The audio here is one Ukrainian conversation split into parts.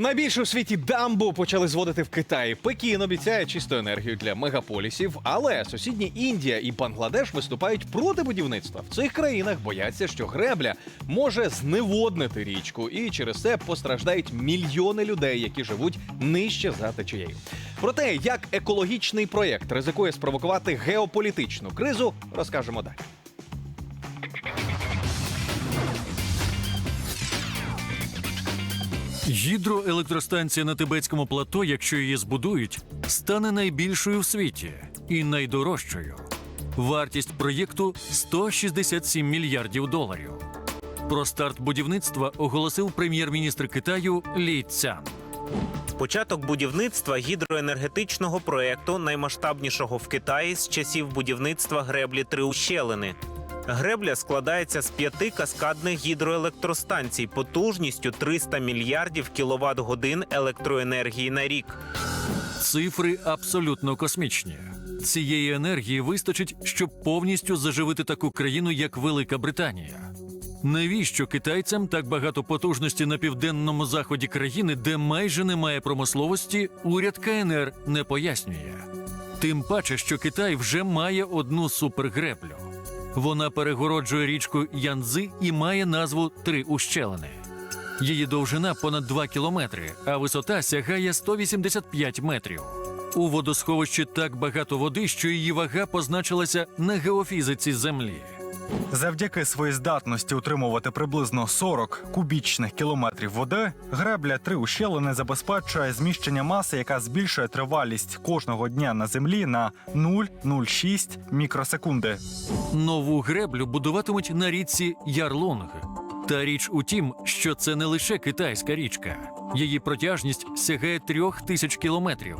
Найбільшу у світі дамбу почали зводити в Китаї. Пекін обіцяє чисту енергію для мегаполісів, але сусідні Індія і Бангладеш виступають проти будівництва. В цих країнах бояться, що гребля може зневоднити річку, і через це постраждають мільйони людей, які живуть нижче за течією. Про те, як екологічний проєкт ризикує спровокувати геополітичну кризу, розкажемо далі. Гідроелектростанція на тибетському плато, якщо її збудують, стане найбільшою в світі і найдорожчою. Вартість проєкту 167 мільярдів доларів. Про старт будівництва оголосив прем'єр-міністр Китаю Лі Цян. Початок будівництва гідроенергетичного проекту, наймасштабнішого в Китаї з часів будівництва греблі Три ущелини. Гребля складається з п'яти каскадних гідроелектростанцій потужністю 300 мільярдів кіловат годин електроенергії на рік. Цифри абсолютно космічні. Цієї енергії вистачить, щоб повністю заживити таку країну, як Велика Британія. Навіщо китайцям так багато потужності на південному заході країни, де майже немає промисловості, уряд КНР не пояснює. Тим паче, що Китай вже має одну супергреблю. Вона перегороджує річку Янзи і має назву Три ущелини. Її довжина понад 2 кілометри, а висота сягає 185 метрів. У водосховищі так багато води, що її вага позначилася на геофізиці землі. Завдяки своїй здатності утримувати приблизно 40 кубічних кілометрів води, гребля три ущелини забезпечує зміщення маси, яка збільшує тривалість кожного дня на землі на 0,06 мікросекунди. Нову греблю будуватимуть на річці Ярлунг. Та річ у тім, що це не лише китайська річка. Її протяжність сягає трьох тисяч кілометрів.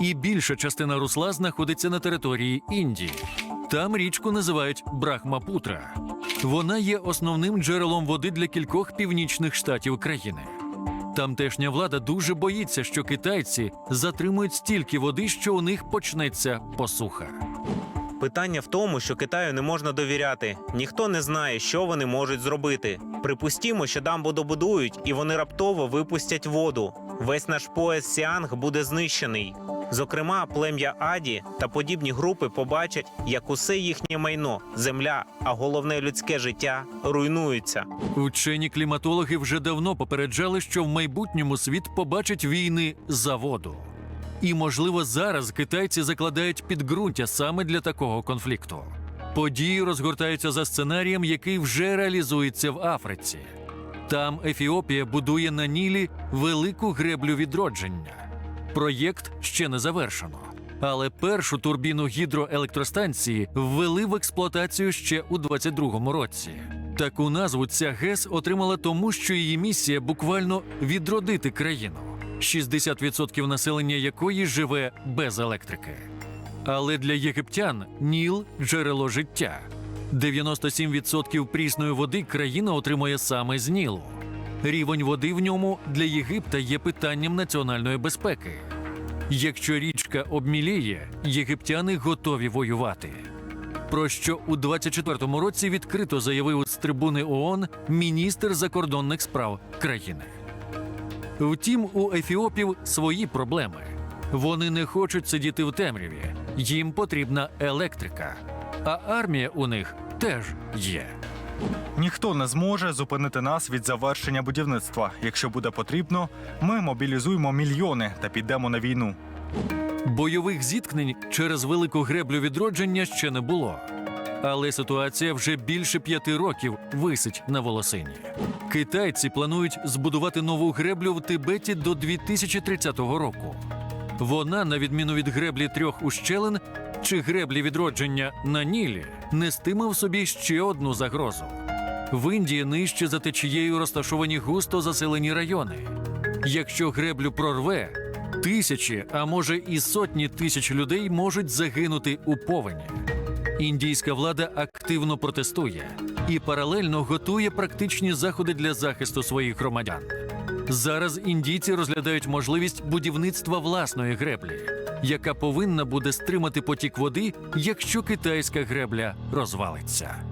І більша частина русла знаходиться на території Індії. Там річку називають Брахмапутра. Вона є основним джерелом води для кількох північних штатів країни. Тамтешня влада дуже боїться, що китайці затримують стільки води, що у них почнеться посуха. Питання в тому, що Китаю не можна довіряти. Ніхто не знає, що вони можуть зробити. Припустімо, що дамбу добудують, і вони раптово випустять воду. Весь наш пояс Сіанг буде знищений. Зокрема, плем'я Аді та подібні групи побачать, як усе їхнє майно, земля, а головне людське життя руйнуються. Вчені кліматологи вже давно попереджали, що в майбутньому світ побачить війни за воду. І, можливо, зараз китайці закладають підґрунтя саме для такого конфлікту. Події розгортаються за сценарієм, який вже реалізується в Африці. Там Ефіопія будує на Нілі велику греблю відродження. Проєкт ще не завершено. Але першу турбіну гідроелектростанції ввели в експлуатацію ще у 22-му році. Таку назву ця ГЕС отримала тому, що її місія буквально відродити країну, 60% населення якої живе без електрики. Але для єгиптян Ніл джерело життя. 97% прісної води країна отримує саме з Нілу. Рівень води в ньому для Єгипта є питанням національної безпеки. Якщо річка обміліє, єгиптяни готові воювати. Про що у 24-му році відкрито заявив з трибуни ООН міністр закордонних справ країни. Втім, у ефіопів свої проблеми. Вони не хочуть сидіти в темряві, їм потрібна електрика. А армія у них теж є. Ніхто не зможе зупинити нас від завершення будівництва. Якщо буде потрібно, ми мобілізуємо мільйони та підемо на війну. Бойових зіткнень через велику греблю відродження ще не було. Але ситуація вже більше п'яти років висить на волосині. Китайці планують збудувати нову греблю в Тибеті до 2030 року. Вона, на відміну від греблі трьох ущелин чи греблі відродження на Нілі, нестиме в собі ще одну загрозу. В Індії нижче за течією розташовані густо заселені райони. Якщо греблю прорве, тисячі, а може і сотні тисяч людей можуть загинути у повені. Індійська влада активно протестує і паралельно готує практичні заходи для захисту своїх громадян. Зараз індійці розглядають можливість будівництва власної греблі, яка повинна буде стримати потік води, якщо китайська гребля розвалиться.